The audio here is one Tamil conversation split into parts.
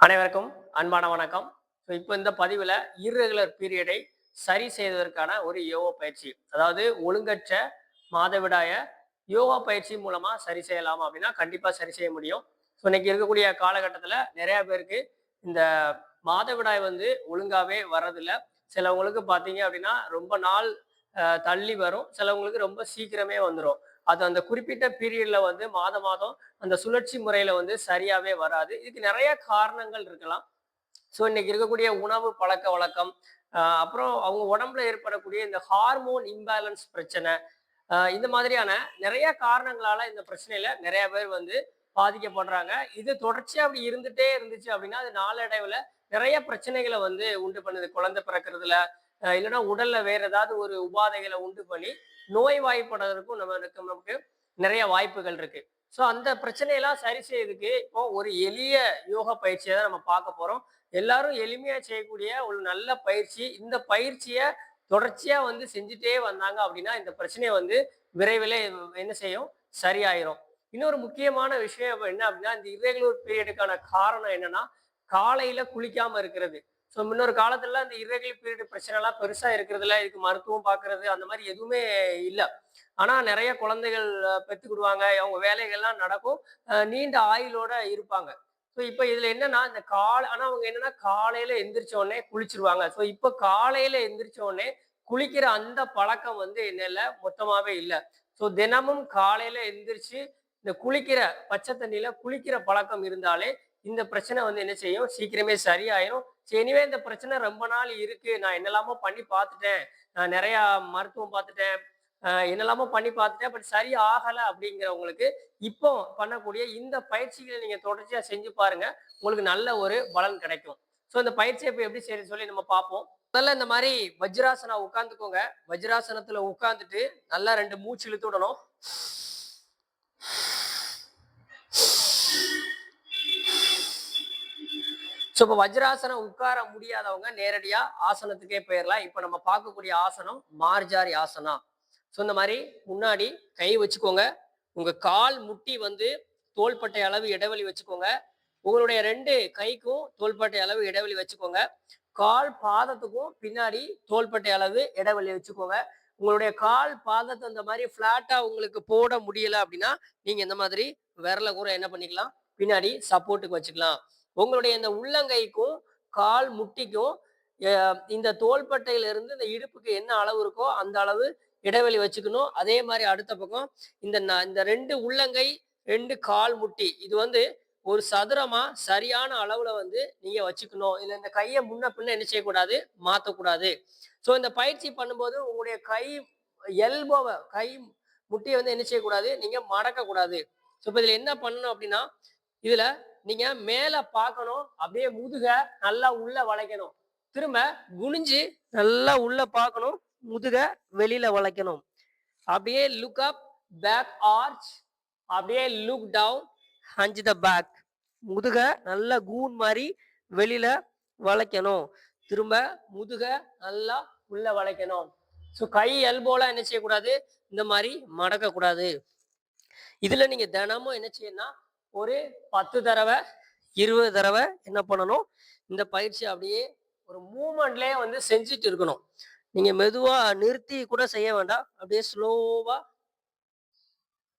அனைவருக்கும் அன்பான வணக்கம். ஸோ இப்போ இந்த பதிவில் இர்ரெகுலர் பீரியடை சரி செய்வதற்கான ஒரு யோகா பயிற்சி அதாவது ஒழுங்கற்ற மாதவிடாய யோகா பயிற்சி மூலமாக சரி செய்யலாமா அப்படின்னா கண்டிப்பாக சரி செய்ய முடியும். ஸோ இன்னைக்கு இருக்கக்கூடிய காலகட்டத்தில் நிறையா பேருக்கு இந்த மாதவிடாய் வந்து ஒழுங்காகவே வர்றதில்ல. சிலவங்களுக்கு பார்த்தீங்க அப்படின்னா ரொம்ப நாள் தள்ளி வரும். சிலவங்களுக்கு ரொம்ப சீக்கிரமே வந்துடும் அது அந்த குறிப்பிட்ட பீரியட்ல வந்து மாதம் மாதம் அந்த சுழற்சி முறையில வந்து சரியாவே வராது. இதுக்கு நிறைய காரணங்கள் இருக்கலாம். ஸோ இன்னைக்கு இருக்கக்கூடிய உணவு பழக்க வழக்கம் அப்புறம் அவங்க உடம்புல ஏற்படக்கூடிய இந்த ஹார்மோன் இம்பேலன்ஸ் பிரச்சனை இந்த மாதிரியான நிறைய காரணங்களால இந்த பிரச்சனையில நிறைய பேர் வந்து பாதிக்கப்படுறாங்க. இது தொடர்ச்சியா அப்படி இருந்துட்டே இருந்துச்சு அப்படின்னா அது நாளடைவுல நிறைய பிரச்சனைகளை வந்து உண்டு பண்ணுது. குழந்தை பிறக்கிறதுல இல்லைன்னா உடல்ல வேற ஏதாவது ஒரு உபாதைகளை உண்டு பண்ணி நோய் வாய்ப்படுறதுக்கும் நமக்கு நமக்கு நிறைய வாய்ப்புகள் இருக்கு. ஸோ அந்த பிரச்சனையெல்லாம் சரி செய்யறதுக்கு இப்போ ஒரு எளிய யோக பயிற்சியை தான் நம்ம பார்க்க போறோம். எல்லாரும் எளிமையா செய்யக்கூடிய ஒரு நல்ல பயிற்சி இந்த பயிற்சியை தொடர்ச்சியா வந்து செஞ்சுட்டே வந்தாங்க அப்படின்னா இந்த பிரச்சனையை வந்து விரைவில் என்ன செய்யும்? சரியாயிரும். இன்னொரு முக்கியமான விஷயம் என்ன அப்படின்னா இந்த irregular பீரியடுக்கான காரணம் என்னன்னா காலையில குளிக்காம இருக்கிறது. ஸோ முன்னொரு காலத்துல இந்த irregular பீரியட் பிரச்சனைலாம் பெருசாக இருக்கிறதுல இதுக்கு மருத்துவம் பார்க்கறது அந்த மாதிரி எதுவுமே இல்லை. ஆனால் நிறைய குழந்தைகள் பெற்றுக்கிடுவாங்க அவங்க வேலைகள்லாம் நடக்கும். நீண்ட ஆயுளோட இருப்பாங்க. ஸோ இப்போ இதில் என்னன்னா இந்த கால ஆனால் அவங்க என்னன்னா காலையில எந்திரிச்ச உடனே குளிச்சிருவாங்க. ஸோ இப்போ காலையில எந்திரிச்ச உடனே குளிக்கிற அந்த பழக்கம் வந்து என்ன மொத்தமாகவே இல்லை. ஸோ தினமும் காலையில எந்திரிச்சு இந்த குளிக்கிற பச்சை தண்ணியில குளிக்கிற பழக்கம் இருந்தாலே இந்த பிரச்சனை வந்து என்ன செய்யும்? சீக்கிரமே சரியாயிரும். சரி இந்த பிரச்சனை ரொம்ப நாள் இருக்கு. நான் என்னெல்லாமோ பண்ணி பார்த்துட்டேன். நான் நிறைய மருத்துவம் பார்த்துட்டேன். என்னெல்லாமோ பண்ணி பார்த்துட்டேன். பட் சரி ஆகலை அப்படிங்கிறவங்களுக்கு இப்போ பண்ணக்கூடிய இந்த பயிற்சிகளை நீங்கள் தொடர்ச்சியாக செஞ்சு பாருங்க. உங்களுக்கு நல்ல ஒரு பலன் கிடைக்கும். ஸோ இந்த பயிற்சியை இப்போ எப்படி செய்யறது சொல்லி நம்ம பார்ப்போம். முதல்ல இந்த மாதிரி வஜ்ராசனா உட்காந்துக்கோங்க வஜ்ராசனத்தில் உட்காந்துட்டு நல்லா ரெண்டு மூச்சு இழுத்து விடணும். ஸோ இப்போ வஜ்ராசனம் உட்கார முடியாதவங்க நேரடியாக ஆசனத்துக்கே போயிடலாம் இப்போ நம்ம பார்க்கக்கூடிய ஆசனம் மார்ஜாரி ஆசனா. ஸோ இந்த மாதிரி முன்னாடி கை வச்சுக்கோங்க. உங்கள் கால் முட்டி வந்து தோள்பட்டை அளவு இடைவெளி வச்சுக்கோங்க. உங்களுடைய ரெண்டு கைக்கும் தோள்பட்டை அளவு இடைவெளி வச்சுக்கோங்க. கால் பாதத்துக்கும் பின்னாடி தோள்பட்டை அளவு இடைவெளி வச்சுக்கோங்க. உங்களுடைய கால் பாதத்தை இந்த மாதிரி ஃப்ளாட்டாக உங்களுக்கு போட முடியல அப்படின்னா நீங்கள் இந்த மாதிரி விரல கூட என்ன பண்ணிக்கலாம்? பின்னாடி சப்போர்ட்டுக்கு வச்சுக்கலாம். உங்களுடைய இந்த உள்ளங்கைக்கும் கால் முட்டிக்கும் இந்த தோள்பட்டையில இருந்து இந்த இடுப்புக்கு என்ன அளவு இருக்கோ அந்த அளவு இடைவெளி வச்சுக்கணும். அதே மாதிரி அடுத்த பக்கம் இந்த இந்த ரெண்டு உள்ளங்கை ரெண்டு கால் முட்டி இது வந்து ஒரு சதுரமா சரியான அளவுல வந்து நீங்க வச்சுக்கணும். இல்ல இந்த கையை முன்ன பின்ன என்ன செய்யக்கூடாது? மாத்தக்கூடாது. ஸோ இந்த பயிற்சி பண்ணும்போது உங்களுடைய கை எல்போவை கை முட்டியை வந்து என்ன செய்யக்கூடாது? நீங்க மடக்க கூடாது ஸோ இப்போ இதுல என்ன பண்ணணும் அப்படின்னா இதுல நீங்க மேல பார்க்கணும் அப்படியே முதுக நல்லா உள்ள வளைக்கணும். திரும்ப குனிஞ்சு நல்லா உள்ள பார்க்கணும் முதுக வெளியில வளைக்கணும். அப்படியே லுக் அப் பேக் ஆர்ச் அப்படியே look down hunch the back முதுக நல்லா கூன் மாதிரி வெளியில வளைக்கணும். திரும்ப முதுக நல்லா உள்ள வளைக்கணும். ஸோ கை எல்போலாம் என்ன செய்யக்கூடாது? இந்த மாதிரி மடக்க கூடாது இதுல நீங்க தினமும் என்ன செய்யணும்னா ஒரு பத்து தடவை இருபது தடவை என்ன பண்ணணும்? இந்த பயிற்சி அப்படியே ஒரு மூமெண்ட்லயே வந்து செஞ்சுட்டு இருக்கணும். நீங்க மெதுவா நிறுத்தி கூட செய்ய வேண்டாம். அப்படியே ஸ்லோவா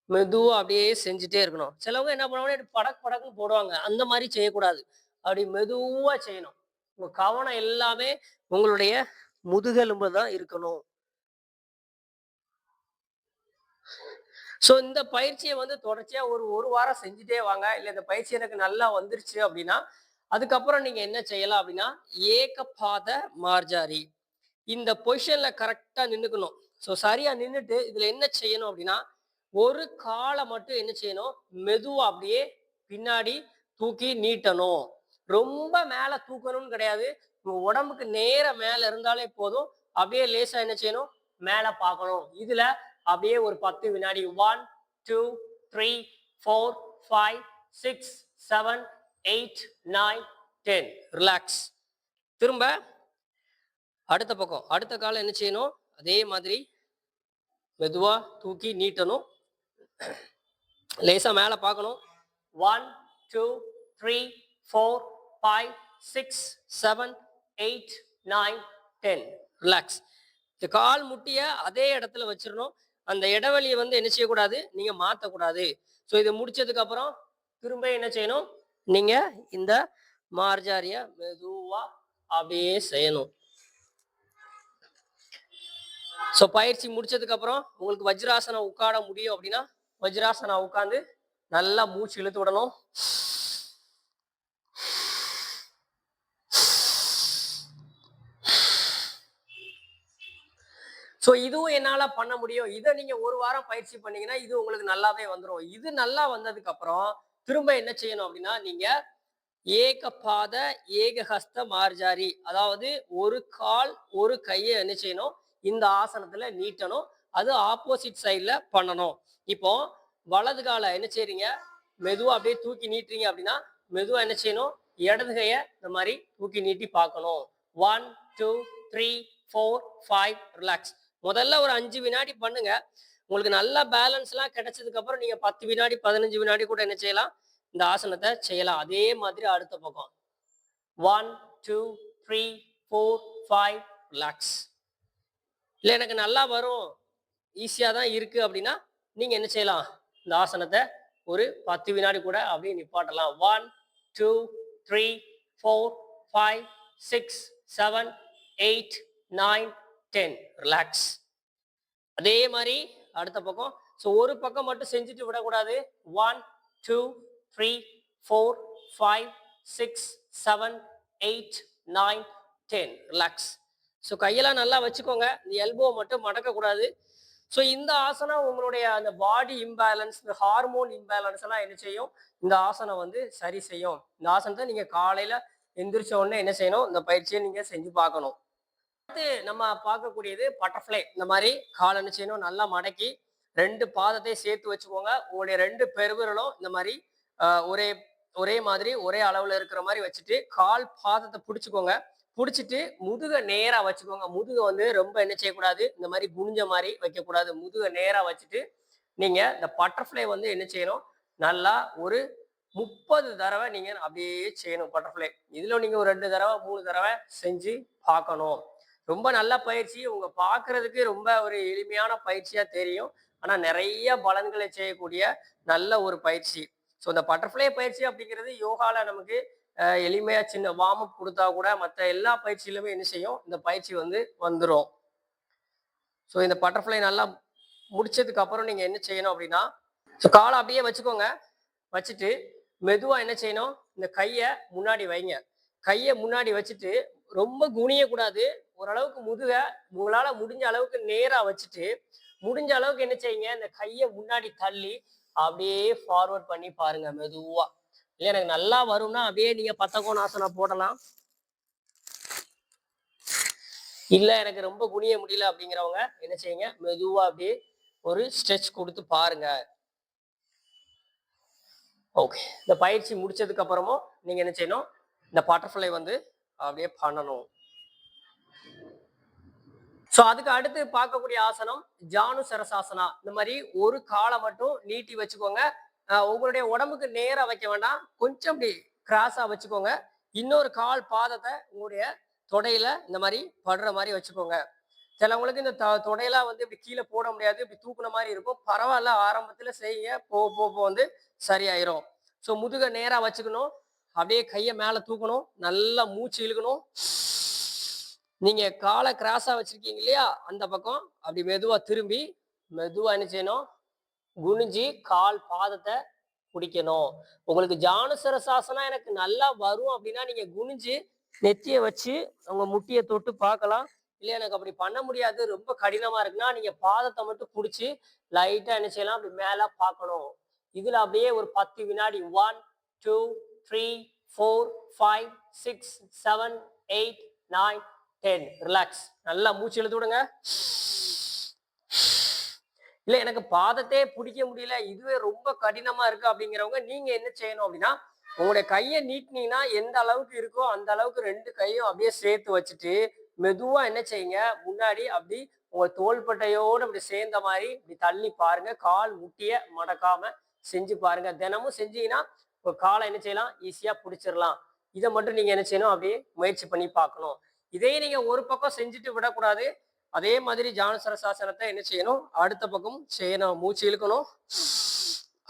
மெதுவா அப்படியே செஞ்சுட்டே இருக்கணும். சிலவங்க என்ன பண்ணுவாங்க படக் படக்குன்னு போடுவாங்க. அந்த மாதிரி செய்யக்கூடாது. அப்படி மெதுவா செய்யணும். உங்க கவனம் எல்லாமே உங்களுடைய முதுகெலும்பு தான் இருக்கணும். ஸோ இந்த பயிற்சியை வந்து தொடர்ச்சியாக ஒரு ஒரு வாரம் செஞ்சுட்டே வாங்க. இல்லை இந்த பயிற்சி எனக்கு நல்லா வந்துருச்சு அப்படின்னா அதுக்கப்புறம் நீங்கள் என்ன செய்யலாம் அப்படின்னா ஏகபாத மார்ஜாரி. இந்த பொசிஷனில் கரெக்டாக நின்றுக்கணும் ஸோ சரியாக நின்றுட்டு இதில் என்ன செய்யணும் அப்படின்னா ஒரு காலை மட்டும் என்ன செய்யணும்? மெதுவாக அப்படியே பின்னாடி தூக்கி நீட்டணும். ரொம்ப மேலே தூக்கணும்னு கிடையாது. உடம்புக்கு நேர மேலே இருந்தாலே போதும். அப்படியே லேசாக என்ன செய்யணும்? மேலே பார்க்கணும். இதில் அப்படியே ஒரு பத்து வினாடி. One two three four five six seven eight nine ten relax திரும்ப அடுத்த பக்கம். அடுத்த காலம் என்ன செய்யணும்? அதே மாதிரி மெதுவாக தூக்கி நீட்டணும். லேசாக மேலே பார்க்கணும். One two three four five six seven eight nine ten relax இந்த கால் முட்டியை அதே இடத்துல வச்சிடணும். அந்த இடைவெளியை வந்து என்ன செய்யக்கூடாது? நீங்க மாற்றக்கூடாது ஸோ இதை முடிச்சதுக்கு அப்புறம் திரும்ப என்ன செய்யணும்? நீங்க இந்த மார்ஜாரிய மெதுவா அப்படியே செய்யணும். ஸோ பயிற்சி முடிச்சதுக்கு அப்புறம் உங்களுக்கு வஜ்ராசனம் உட்கார முடியும் அப்படின்னா வஜ்ராசனம் உட்காந்து நல்லா மூச்சு இழுத்து விடணும். ஸோ இதுவும் என்னால் பண்ண முடியும். இதை நீங்கள் ஒரு வாரம் பயிற்சி பண்ணீங்கன்னா இது உங்களுக்கு நல்லாவே வந்துடும் இது நல்லா வந்ததுக்கு அப்புறம் திரும்ப என்ன செய்யணும் அப்படின்னா நீங்கள் ஏகபாத ஏகஹஸ்த மார்ஜாரி அதாவது ஒரு கால் ஒரு கையை என்ன செய்யணும்? இந்த ஆசனத்துல நீட்டணும். அது ஆப்போசிட் சைடில் பண்ணணும். இப்போ வலது காலை என்ன செய்றீங்க? மெதுவா அப்படியே தூக்கி நீட்டுறீங்க அப்படின்னா மெதுவா என்ன செய்யணும்? இடது கையை இந்த மாதிரி தூக்கி நீட்டி பார்க்கணும். One two three four five relax முதல்ல ஒரு அஞ்சு வினாடி பண்ணுங்க. உங்களுக்கு நல்ல பேலன்ஸ்லாம் கிடைச்சதுக்கு அப்புறம் நீங்க பத்து வினாடி பதினஞ்சு வினாடி கூட என்ன செய்யலாம்? இந்த ஆசனத்தை செய்யலாம். அதே மாதிரி அடுத்த பக்கம். One two three four five relax இல்லை எனக்கு நல்லா வரும். ஈஸியாக தான் இருக்குது அப்படின்னா நீங்கள் என்ன செய்யலாம்? இந்த ஆசனத்தை ஒரு பத்து வினாடி கூட அப்படியே நிப்பாட்டலாம். One two three four five six seven eight nine ten relax அதே மாதிரி அடுத்த பக்கம். ஸோ ஒரு பக்கம் மட்டும் செஞ்சுட்டு விடக்கூடாது. One two three four five six seven eight nine ten relax so கையெல்லாம் நல்லா வச்சுக்கோங்க. இந்த எல்போ மட்டும் மடக்கக்கூடாது. ஸோ இந்த ஆசனம் உங்களுடைய அந்த பாடி இம்பேலன்ஸ் இந்த ஹார்மோன் இம்பேலன்ஸ் எல்லாம் என்ன செய்யும்? இந்த ஆசனம் வந்து சரி செய்யும். இந்த ஆசனத்தை நீங்கள் காலையில் எந்திரிச்ச உடனே என்ன செய்யணும்? இந்த பயிற்சியை நீங்கள் செஞ்சு பார்க்கணும். அடுத்து நம்ம பார்க்கக்கூடியது பட்டர்ஃப்ளை இந்த மாதிரி கால் என்ன செய்யணும் நல்லா மடக்கி ரெண்டு பாதத்தை சேர்த்து வச்சுக்கோங்க. உங்களுடைய ரெண்டு பெருவிரலும் இந்த மாதிரி ஒரே ஒரே மாதிரி ஒரே அளவில் இருக்கிற மாதிரி வச்சுட்டு கால் பாதத்தை பிடிச்சிக்கோங்க. பிடிச்சிட்டு முதுக நேராக வச்சுக்கோங்க. முதுக வந்து ரொம்ப என்ன செய்யக்கூடாது? இந்த மாதிரி குனிஞ்ச மாதிரி வைக்கக்கூடாது. முதுக நேராக வச்சுட்டு நீங்கள் இந்த பட்டர்ஃப்ளை வந்து என்ன செய்யணும்? நல்லா ஒரு முப்பது தடவை நீங்கள் அப்படியே செய்யணும் பட்டர்ஃப்ளை இதில் நீங்கள் ஒரு ரெண்டு தடவை மூணு தடவை செஞ்சு பார்க்கணும். ரொம்ப நல்ல பயிற்சி. உங்க பாக்குறதுக்கு ரொம்ப ஒரு எளிமையான பயிற்சியா தெரியும். ஆனா நிறைய பலன்களை செய்யக்கூடிய நல்ல ஒரு பயிற்சி. ஸோ இந்த பட்டர்ஃப்ளை பயிற்சி அப்படிங்கிறது யோகால நமக்கு எளிமையா சின்ன வார்ம் அப் கொடுத்தா கூட மற்ற எல்லா பயிற்சியிலுமே என்ன செய்யும்? இந்த பயிற்சி வந்து வந்துடும் ஸோ இந்த பட்டர்ஃப்ளை நல்லா முடிச்சதுக்கு அப்புறம் நீங்க என்ன செய்யணும் அப்படின்னா ஸோ காலை அப்படியே வச்சுக்கோங்க. வச்சுட்டு மெதுவா என்ன செய்யணும்? இந்த கையை முன்னாடி வைங்க. கையை முன்னாடி வச்சுட்டு ரொம்ப குனியக்கூடாது. ஓரளவுக்கு முதுக உங்களால முடிஞ்ச அளவுக்கு நேரா வச்சுட்டு முடிஞ்ச அளவுக்கு என்ன செய்யுங்க இந்த கையை முன்னாடி தள்ளி அப்படியே ஃபார்வர்ட் பண்ணி பாருங்க மெதுவா. இல்லை எனக்கு நல்லா வரும்னா அப்படியே நீங்க பத்தகோணாசனம் போடலாம். இல்ல எனக்கு ரொம்ப குனிய முடியல அப்படிங்கிறவங்க என்ன செய்யுங்க மெதுவா அப்படியே ஒரு ஸ்ட்ரெச் கொடுத்து பாருங்க. ஓகே இந்த பயிற்சி முடிச்சதுக்கு அப்புறமும் நீங்க என்ன செய்யணும் இந்த பட்டர்ஃப்ளை வந்து அப்படியே பண்ணணும். ஸோ அதுக்கு அடுத்து பார்க்கக்கூடிய ஆசனம் ஜானு சரசாசனா. இந்த மாதிரி ஒரு காலை மட்டும் நீட்டி வச்சுக்கோங்க. உங்களுடைய உடம்புக்கு நேராக வைக்க வேண்டாம். கொஞ்சம் அப்படி கிராஸாக வச்சுக்கோங்க. இன்னொரு கால் பாதத்தை உங்களுடைய தொடையில இந்த மாதிரி படுற மாதிரி வச்சுக்கோங்க. சிலவங்களுக்கு இந்த த- தொடையெல்லாம் வந்து இப்படி கீழே போட முடியாது. இப்படி தூக்குன மாதிரி இருக்கும். பரவாயில்ல ஆரம்பத்தில் செய்யுங்க. போக போக போக வந்து சரியாயிரும். ஸோ முதுகை நேராக வச்சுக்கணும். அப்படியே கையை மேலே தூக்கணும். நல்லா மூச்சு இழுக்கணும். நீங்க காலை கிராஸா வச்சிருக்கீங்க இல்லையா? அந்த பக்கம் அப்படி மெதுவா திரும்பி மெதுவா என்ன செய்யணும்? குனிஞ்சி கால் பாதத்தை பிடிக்கணும். உங்களுக்கு ஜானுசர சாசனம் எனக்கு நல்லா வரும் அப்படின்னா நீங்க குனிஞ்சு நெத்திய வச்சு உங்க முட்டியை தொட்டு பார்க்கலாம். இல்லையா எனக்கு அப்படி பண்ண முடியாது. ரொம்ப கடினமா இருக்குன்னா நீங்க பாதத்தை மட்டும் பிடிச்சி லைட்டா என்ன செய்யலாம்? அப்படி மேல பார்க்கணும். இதுல அப்படியே ஒரு பத்து வினாடி one two three four five six seven eight nine ten relax நல்லா மூச்சு இழுத்து விடுங்க. இல்ல எனக்கு பாதத்தையே பிடிக்க முடியல. இதுவே ரொம்ப கடினமா இருக்கு அப்படிங்கிறவங்க நீங்க என்ன செய்யணும் அப்படின்னா உங்களுடைய கையை நீட்டினீங்கன்னா எந்த அளவுக்கு இருக்கோ அந்த அளவுக்கு ரெண்டு கையும் அப்படியே சேர்த்து வச்சுட்டு மெதுவா என்ன செய்யுங்க? முன்னாடி அப்படி உங்க தோள்பட்டையோடு அப்படி சேர்ந்த மாதிரி இப்படி தள்ளி பாருங்க. கால் முட்டிய மடக்காம செஞ்சு பாருங்க. தினமும் செஞ்சீங்கன்னா உங்க காலை என்ன செய்யலாம்? ஈஸியா பிடிச்சிடலாம் இதை மட்டும் நீங்க என்ன செய்யணும்? அப்படியே முயற்சி பண்ணி பார்க்கணும். இதே நீங்க ஒரு பக்கம் செஞ்சுட்டு விடக்கூடாது. அதே மாதிரி ஜானசரசாசனத்தை என்ன செய்யணும்? அடுத்த பக்கம் செய்யணும் மூச்சு இழுக்கணும்.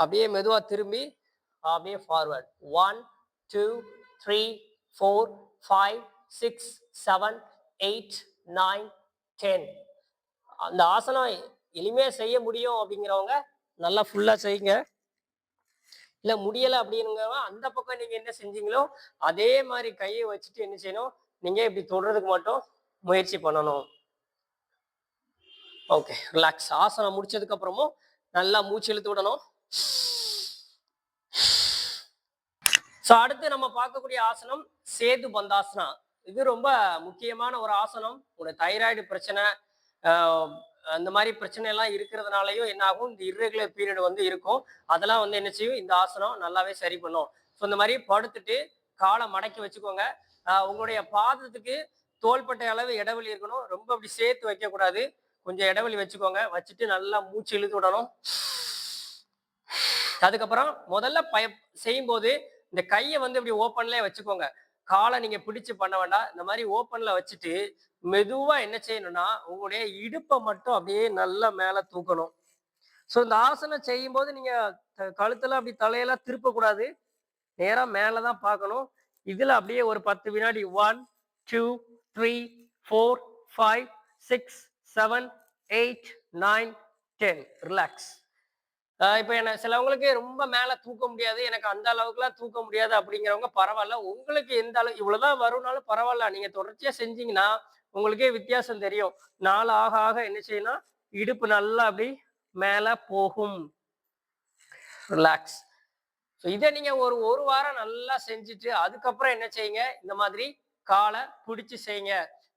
அப்படியே மெதுவா திரும்பி அப்படியே forward one two three four five six seven eight nine ten அந்த ஆசனம் எளிமையாக செய்ய முடியும் அப்படிங்கிறவங்க நல்லா ஃபுல்லாக செய்யுங்க. இல்லை முடியலை அப்படிங்கிறவங்க அந்த பக்கம் நீங்கள் என்ன செஞ்சீங்களோ அதே மாதிரி கையை வச்சுட்டு என்ன செய்யணும்? நீங்கள் இப்படி தொடுறதுக்கு மட்டும் முயற்சி பண்ணணும். ஓகே ரிலாக்ஸ் ஆசனம் முடிச்சதுக்கு அப்புறமும் நல்லா மூச்சு இழுத்து விடணும். ஸோ அடுத்து நம்ம பார்க்கக்கூடிய ஆசனம் சேது பந்தாசனா. இது ரொம்ப முக்கியமான ஒரு ஆசனம். உங்களோட தைராய்டு பிரச்சனை அந்த மாதிரி பிரச்சனை எல்லாம் இருக்கிறதுனாலையும் என்ன ஆகும்? இந்த இர்ரெகுலர் பீரியட் வந்து இருக்கும். அதெல்லாம் வந்து என்ன செய்யும்? இந்த ஆசனம் நல்லாவே சரி பண்ணும். ஸோ இந்த மாதிரி படுத்துட்டு காலை மடக்கி வச்சுக்கோங்க. உங்களுடைய பாதத்துக்கு தோள்பட்டை அளவு இடைவெளி இருக்கணும். ரொம்ப அப்படி சேர்த்து வைக்கக்கூடாது. கொஞ்சம் இடைவெளி வச்சுக்கோங்க. வச்சுட்டு நல்லா மூச்சு இழுத்து விடணும். அதுக்கப்புறம் முதல்ல பய செய்யும்போது இந்த கையை வந்து இப்படி ஓப்பன்லேயே வச்சுக்கோங்க. காலை நீங்க பிடிச்சு பண்ண வேண்டாம். இந்த மாதிரி ஓப்பன்ல வச்சுட்டு மெதுவா என்ன செய்யணும்னா உங்களுடைய இடுப்பை மட்டும் அப்படியே நல்லா மேல தூக்கணும். ஸோ இந்த ஆசனம் செய்யும்போது நீங்க கழுத்துல அப்படி தலையெல்லாம் திருப்பக்கூடாது. நேரா மேலதான் பார்க்கணும். இதுல அப்படியே ஒரு பத்து வினாடி one two three four five six seven eight nine ten relax இப்போ என்ன சிலவங்களுக்கு ரொம்ப மேலே தூக்க முடியாது. எனக்கு அந்த அளவுக்குலாம் தூக்க முடியாது அப்படிங்கிறவங்க பரவாயில்ல. உங்களுக்கு எந்த அளவு இவ்வளோதான் வரும்னாலும் பரவாயில்ல. நீங்கள் தொடர்ச்சியாக செஞ்சீங்கன்னா உங்களுக்கே வித்தியாசம் தெரியும். நாள் ஆக ஆக என்ன செய்யணும் இடுப்பு நல்லா அப்படி மேலே போகும். ரிலாக்ஸ் ஸோ இதை நீங்கள் ஒரு ஒரு வாரம் நல்லா செஞ்சுட்டு அதுக்கப்புறம் என்ன செய்யுங்க? இந்த மாதிரி காலை பிடிச்சி செய்யுங்க.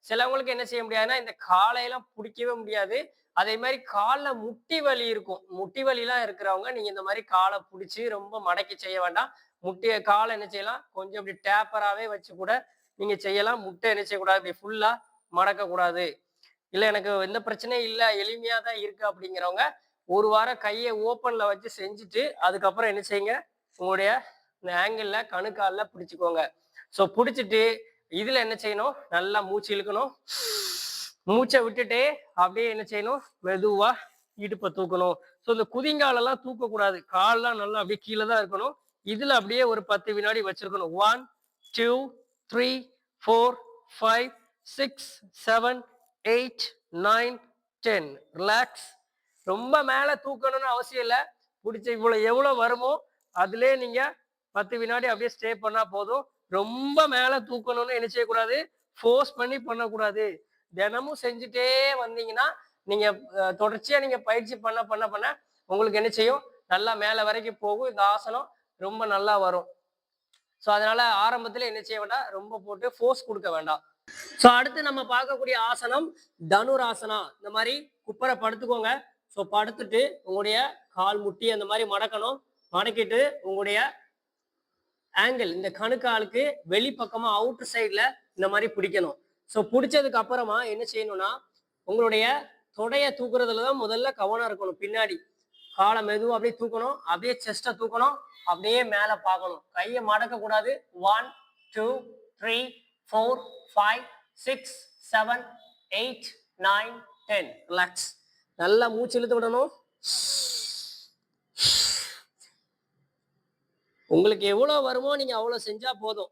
சிலவங்களுக்கு என்ன செய்ய முடியாதுன்னா இந்த காலையெல்லாம் பிடிக்கவே முடியாது. அதே மாதிரி காலில் முட்டி வலி இருக்கும். முட்டி வலிலாம் இருக்கிறவங்க நீங்கள் இந்த மாதிரி காலை பிடிச்சி ரொம்ப மடக்கி செய்ய வேண்டாம். முட்டிய காலை என்ன செய்யலாம்? கொஞ்சம் இப்படி டேப்பராகவே வச்சு கூட நீங்கள் செய்யலாம். முட்டை என்ன செய்யக்கூடாது? இப்படி ஃபுல்லாக மடக்கக்கூடாது. இல்லை எனக்கு எந்த பிரச்சனையும் இல்லை. எளிமையாக தான் இருக்குது அப்படிங்கிறவங்க ஒரு வாரம் கையை ஓப்பனில் வச்சு செஞ்சுட்டு அதுக்கப்புறம் என்ன செய்யுங்க? உங்களுடைய இந்த ஆங்கிளில் கணுக்காலில் பிடிச்சிக்கோங்க. ஸோ பிடிச்சிட்டு இதில் என்ன செய்யணும்? நல்லா மூச்சு இழுக்கணும். மூச்சை விட்டுட்டு அப்படியே என்ன செய்யணும்? மெதுவாக இடுப்பை தூக்கணும். ஸோ இந்த குதிங்காலெல்லாம் தூக்கக்கூடாது. கால்லாம் நல்லா அப்படியே கீழே தான் இருக்கணும். இதில் அப்படியே ஒரு பத்து வினாடி வச்சிருக்கணும். One two three four five six seven eight nine ten relax ரொம்ப மேலே தூக்கணும்னு அவசியம் இல்லை. பிடிச்ச இவ்வளோ எவ்வளோ வருமோ அதுலேயே நீங்கள் பத்து வினாடி அப்படியே ஸ்டே பண்ணால் போதும். ரொம்ப மேலே தூக்கணும்னு என்ன செய்யக்கூடாது? ஃபோர்ஸ் பண்ணி பண்ணக்கூடாது. தினமும் செஞ்சுட்டே வந்தீங்கன்னா நீங்கள் தொடர்ச்சியாக நீங்கள் பயிற்சி பண்ண பண்ண பண்ண உங்களுக்கு என்ன செய்யும்? நல்லா மேலே வரைக்கும் போகும். இந்த ஆசனம் ரொம்ப நல்லா வரும். ஸோ அதனால ஆரம்பத்தில் என்ன செய்ய வேண்டாம்? ரொம்ப போட்டு ஃபோர்ஸ் கொடுக்க வேண்டாம். ஸோ அடுத்து நம்ம பார்க்கக்கூடிய ஆசனம் தனுராசனா. இந்த மாதிரி குப்பரை படுத்துக்கோங்க. ஸோ படுத்துட்டு உங்களுடைய கால் முட்டி அந்த மாதிரி மடக்கணும். மடக்கிட்டு உங்களுடைய ஆங்கிள் இந்த கணுக்காலுக்கு வெளிப்பக்கமா அவுட்டர் சைடில் இந்த மாதிரி பிடிக்கணும். ஸோ பிடிச்சதுக்கு அப்புறமா என்ன செய்யணும்னா உங்களுடைய தொடைய தூக்குறதுல தான் முதல்ல கவனம் இருக்கணும். பின்னாடி காலை மெதுவாக அப்படியே தூக்கணும் அப்படியே செஸ்ட்டை தூக்கணும் அப்படியே மேலே பார்க்கணும். கையை மடக்க கூடாது. One two three four five six seven eight nine ten relax நல்லா மூச்சு இழுத்து விடணும். உங்களுக்கு எவ்வளோ வருமோ நீங்கள் அவ்வளோ செஞ்சால் போதும்.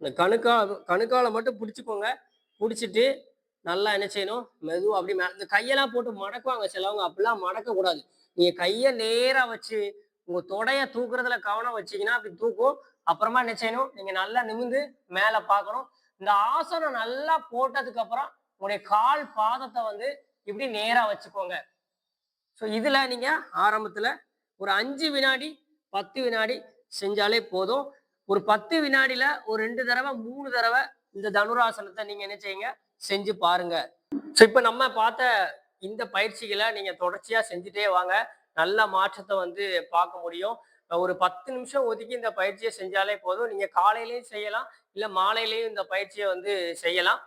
இந்த கணுக்கா கணுக்கால மட்டும் பிடிச்சிக்கோங்க. பிடிச்சிட்டு நல்லா என்ன செய்யணும்? மெதுவாக அப்படி மே இந்த கையெல்லாம் போட்டு மடக்குவாங்க சிலவங்க. அப்படிலாம் மடக்கக்கூடாது. நீங்கள் கையை நேராக வச்சு உங்கள் தொடைய தூக்குறதுல கவனம் வச்சிங்கன்னா அப்படி தூக்கும். அப்புறமா என்ன செய்யணும்? நீங்கள் நல்லா நிமிந்து மேலே பார்க்கணும். இந்த ஆசனம் நல்லா போட்டதுக்கு அப்புறம் உங்களுடைய கால் பாதத்தை வந்து இப்படி நேராக வச்சுக்கோங்க. ஸோ இதில் நீங்கள் ஆரம்பத்தில் ஒரு அஞ்சு வினாடி பத்து வினாடி செஞ்சாலே போதும். ஒரு பத்து வினாடியில ஒரு ரெண்டு தடவை மூணு தடவை இந்த தனுராசனத்தை நீங்க என்ன செய்யுங்க? செஞ்சு பாருங்க. ஸோ இப்போ நம்ம பார்த்த இந்த பயிற்சிகளை நீங்க தொடர்ச்சியா செஞ்சுட்டே வாங்க. நல்ல மாற்றத்தை வந்து பார்க்க முடியும். ஒரு பத்து நிமிஷம் ஒதுக்கி இந்த பயிற்சியை செஞ்சாலே போதும். நீங்க காலையிலயும் செய்யலாம். இல்லை மாலையிலயும் இந்த பயிற்சியை வந்து செய்யலாம்.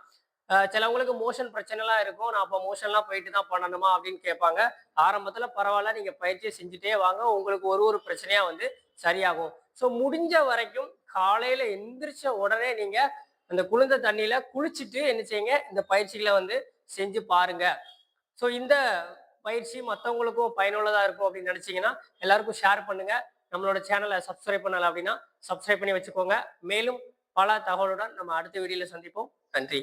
சிலவங்களுக்கு மோஷன் பிரச்சனைலாம் இருக்கும். நான் அப்போ மோஷன்லாம் போயிட்டு தான் பண்ணணுமா அப்படின்னு கேட்பாங்க. ஆரம்பத்தில் பரவாயில்ல நீங்கள் பயிற்சியை செஞ்சுட்டே வாங்க. உங்களுக்கு ஒரு ஒரு பிரச்சனையாக வந்து சரியாகும். ஸோ முடிஞ்ச வரைக்கும் காலையில் எந்திரிச்ச உடனே நீங்கள் அந்த குளிர்ந்த தண்ணியில் குளிச்சுட்டு என்ன செய்யுங்க? இந்த பயிற்சிகளை வந்து செஞ்சு பாருங்க. ஸோ இந்த பயிற்சி மற்றவங்களுக்கும் பயனுள்ளதாக இருக்கும் அப்படின்னு நினச்சிங்கன்னா எல்லாருக்கும் ஷேர் பண்ணுங்க. நம்மளோட சேனலை சப்ஸ்கிரைப் பண்ணலை அப்படின்னா சப்ஸ்கிரைப் பண்ணி வச்சுக்கோங்க. மேலும் பல தகவலுடன் நம்ம அடுத்த வீடியோவில் சந்திப்போம். நன்றி.